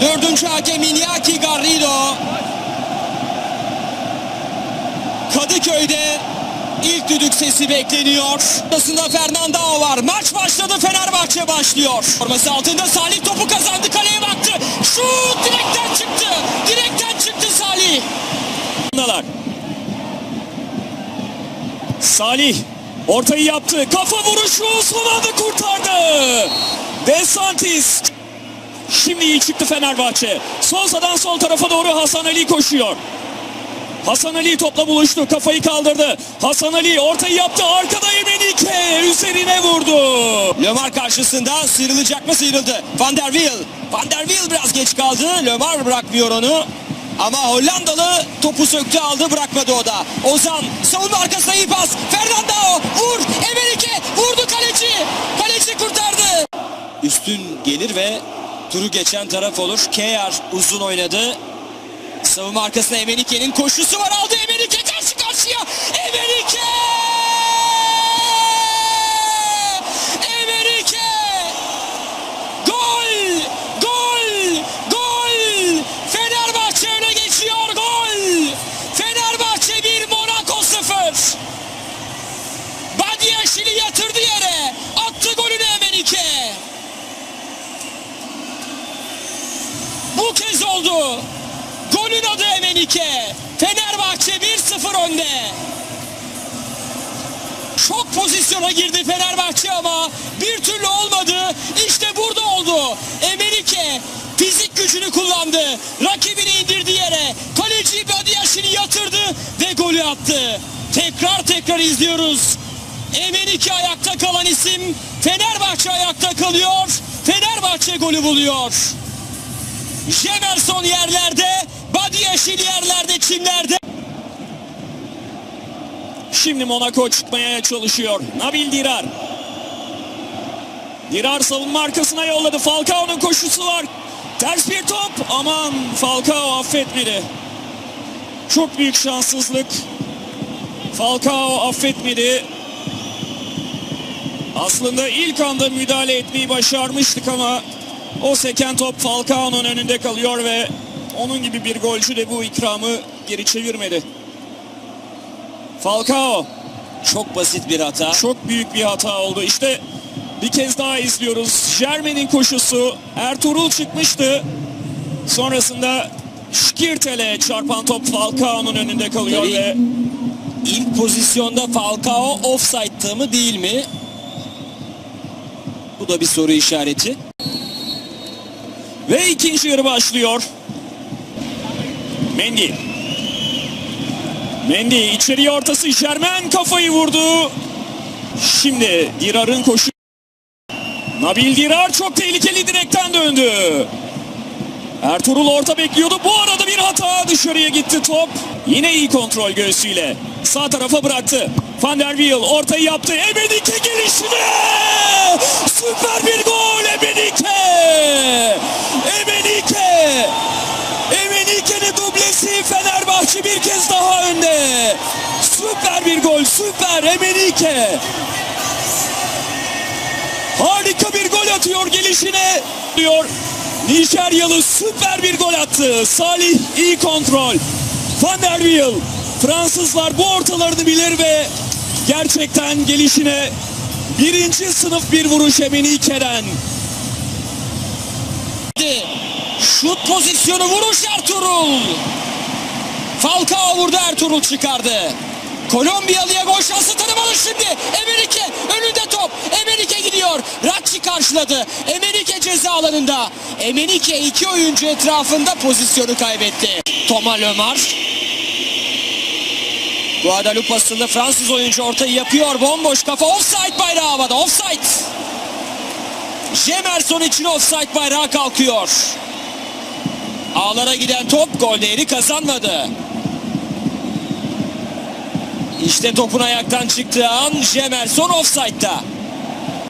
Dördüncü hakem Iñaki Garrido. Kadıköy'de ilk düdük sesi bekleniyor. Arasında Fernandao var. Maç başladı. Fenerbahçe başlıyor. Forması altında Salih topu kazandı. Kaleye baktı. Şut direkten çıktı. Direkten çıktı Salih. Salih ortayı yaptı. Kafa vuruşu anda kurtardı. Desantis. Şimdi iyi çıktı Fenerbahçe. Solsadan sol tarafa doğru Hasan Ali koşuyor. Hasan Ali topla buluştu. Kafayı kaldırdı. Hasan Ali ortayı yaptı. Arkada Emenike üzerine vurdu. Lömar karşısında sıyrılacak mı sıyrıldı. Van der Wiel. Van der Wiel biraz geç kaldı. Lömar bırakmıyor onu. Ama Hollandalı topu söktü aldı bırakmadı o da. Ozan savunma arkasına iyi pas. Fernando vur. Emenike vurdu kaleci. Kaleci kurtardı. Üstün gelir ve turu geçen taraf olur. Keyar uzun oynadı. Savunma arkasına Emenike'nin koşusu var aldı Emenike karşı karşıya. Emenike! Gol! Gol! Gol! Fenerbahçe öne geçiyor gol! Fenerbahçe 1 Monaco 0. Badiaşili yatırdı yere. Attı golünü Emenike. Bu kez oldu. Golün adı Emenike. Fenerbahçe 1-0 önde. Çok pozisyona girdi Fenerbahçe ama bir türlü olmadı. İşte burada oldu. Emenike fizik gücünü kullandı. Rakibini indirdi yere. Kaleci Badiaşini yatırdı ve golü attı. Tekrar tekrar izliyoruz. Emenike ayakta kalan isim. Fenerbahçe ayakta kalıyor. Fenerbahçe golü buluyor. Jemerson yerlerde, Badiaşil yerlerde, çimlerde. Şimdi Monaco çıkmaya çalışıyor. Nabil Dirar. Dirar savunma arkasına yolladı. Falcao'nun koşusu var. Ters bir top. Aman Falcao affetmedi. Çok büyük şanssızlık. Falcao affetmedi. Aslında ilk anda müdahale etmeyi başarmıştık ama o seken top Falcao'nun önünde kalıyor ve onun gibi bir golcü de bu ikramı geri çevirmedi. Falcao Çok basit bir hata. çok büyük bir hata oldu. İşte bir kez daha izliyoruz. Jermen'in koşusu. Ertuğrul çıkmıştı. Sonrasında Şkirtel'e çarpan top Falcao'nun önünde kalıyor Tabii. ve İlk pozisyonda Falcao offside'dı mı değil mi? Bu da bir soru işareti. Ve ikinci yarı başlıyor. Mendy. Mendy içeriye ortası Jermen kafayı vurdu. Şimdi Dirar'ın koşu. Nabil Dirar çok tehlikeli direkten döndü. Ertuğrul orta bekliyordu. Bu arada bir hata dışarıya gitti top. Yine iyi kontrol göğsüyle. Sağ tarafa bıraktı. Van der Wiel ortayı yaptı. Emenike gelişine! Süper bir gol! Emenike! Dublesi Fenerbahçe bir kez daha önde. Süper bir gol, süper Emenike! Harika bir gol atıyor gelişine diyor. Nijeryalı süper bir gol attı. Salih iyi kontrol. Van der Wiel. Fransızlar bu ortalarını bilir ve gerçekten gelişine birinci sınıf bir vuruş Emenike'den. Şut pozisyonu vuruş Ertuğrul. Falcao vurdu Ertuğrul çıkardı. Kolombiyalıya gol şansı tanımalı şimdi. Emenike önünde top. Emenike gidiyor. Ratçi karşıladı. Emenike ceza alanında. Emenike iki oyuncu etrafında pozisyonu kaybetti. Thomas Lömar. Guadalupe aslında Fransız oyuncu ortayı yapıyor. Bomboş kafa. Offside bayrağı havada. Offside. Jemerson için offside bayrağı kalkıyor. Ağlara giden top gol değeri kazanmadı. İşte topun ayaktan çıktığı an Jemerson offside'da.